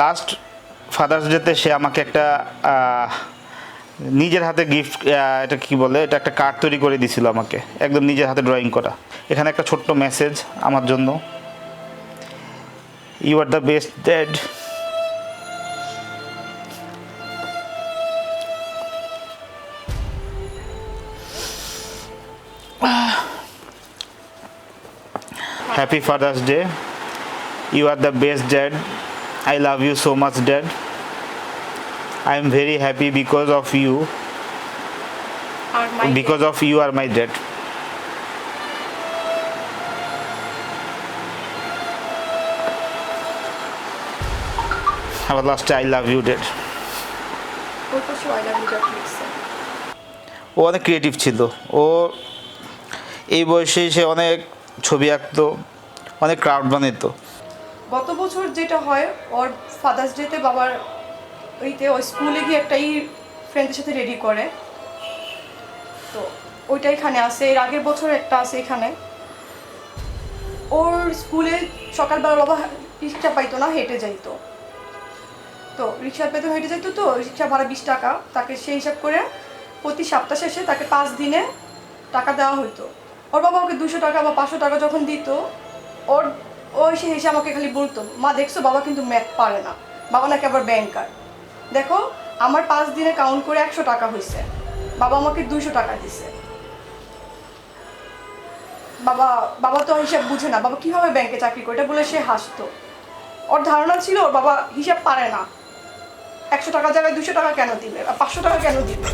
Last father's ডেতে সে আমাকে একটা নিজের হাতে গিফট এটা কি বলে? এটা একটা কার্ড তৈরি করে দিছিল আমাকে। একদম নিজের হাতে ড্রয়িং করা। এখানে একটা ছোট্ট মেসেজ আমার জন্য। You are the best dad happy father's day you are the best dad I love you so much dad I am very happy because of you. Because of you are my dad. আবার লাস্টে I love you dad ওর পাশে I love U dot লিখছে ও অনেক creative ছিল। ও এই বয়সে সে অনেক ছবি আঁকতো অনেক ক্রাউড বানাইতো। গত বছর যেটা হয়, ওর ফাদার্স ডেতে বাবার ওইতে ওই স্কুলে গিয়ে একটাই ফ্রেন্ডের সাথে রেডি করে। তো ওইটা এখানে আছে এর আগের বছর একটা আছে এখানে। ওর স্কুলে সকালবেলা বাবা রিক্সা পাইতো না, হেঁটে যাইতো। তো রিক্সা পেতে, হেঁটে যাইতো তো, রিক্সা ভাড়া বিশ টাকা। তাকে সেই হিসাব করে প্রতি সপ্তাহ শেষে তাকে পাঁচ দিনে টাকা দেওয়া হতো ওর বাবা ওকে দুশো টাকা বা পাঁচশো টাকা যখন দিত, ওর ও এসে এসে আমাকে খালি বলতো, মা, দেখছ, বাবা কিন্তু ম্যাথ পারে না। বাবা নাকি আবার ব্যাংকার দেখো, আমার পাঁচ দিনে কাউন্ট করে একশো টাকা হয়েছে বাবা আমাকে দুশো টাকা দিছে। বাবা বাবা তো হিসাব বুঝে না। বাবা কীভাবে ব্যাংকে চাকরি করে? এটা বলে সে হাসতো। ওর ধারণা ছিল বাবা হিসাব পারে না। একশো টাকা জায়গায় দুশো টাকা কেন দিবে? পাঁচশো টাকা কেন দিবে?